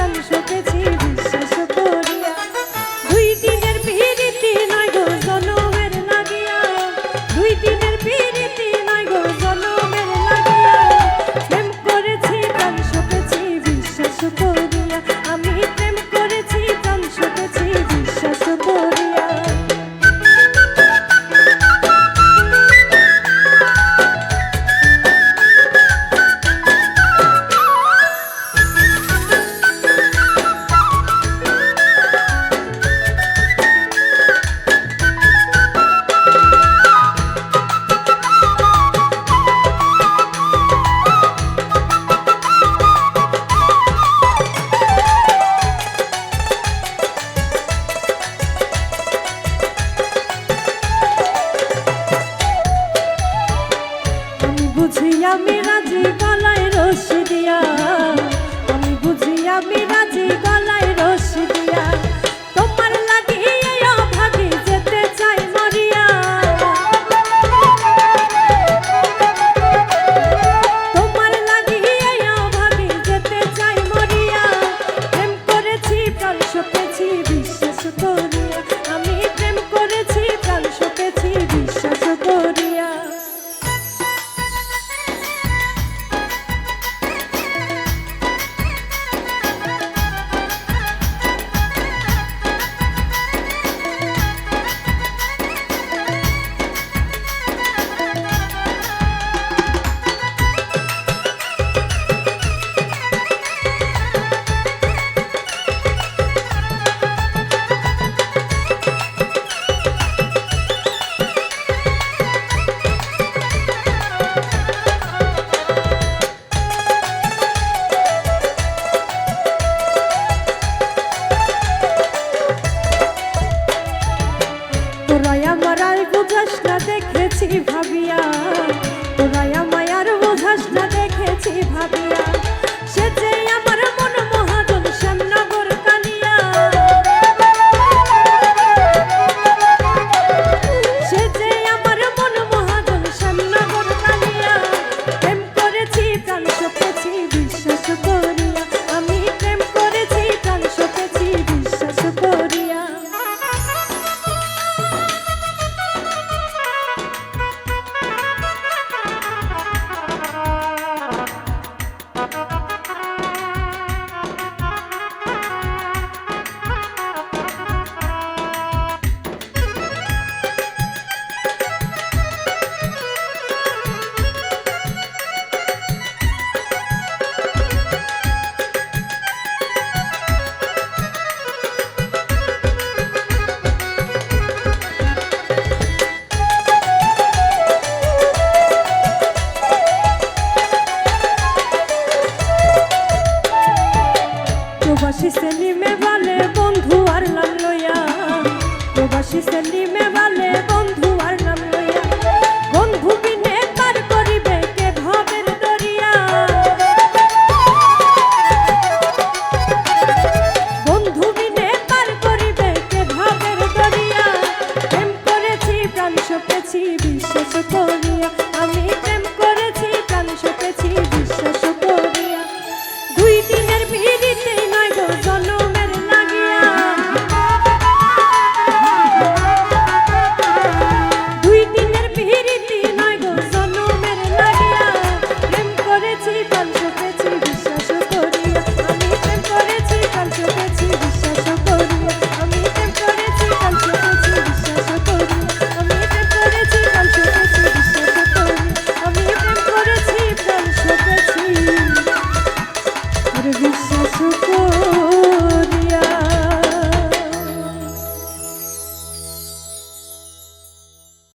a los বুঝি আমি রাজি গলায় রসি দিয়া। আমি বুঝি আমি রাজি ভাবিয়া তোরা মায়ার বোঝাস না দেখেছি ভাবিয়া। সেলিমে বালে বন্ধু আর নাম লইয়া। প্রবাসী সেলিমে বালে বন্ধু আর নাম লইয়া। বন্ধু বিনে পার করিবে কে ভাবের দরিয়া। বন্ধু বিনে পার করিবে কে ভাবের দরিয়া। প্রেম করেছি, প্রাণ সপেছি, বিশ্বাস করিয়া।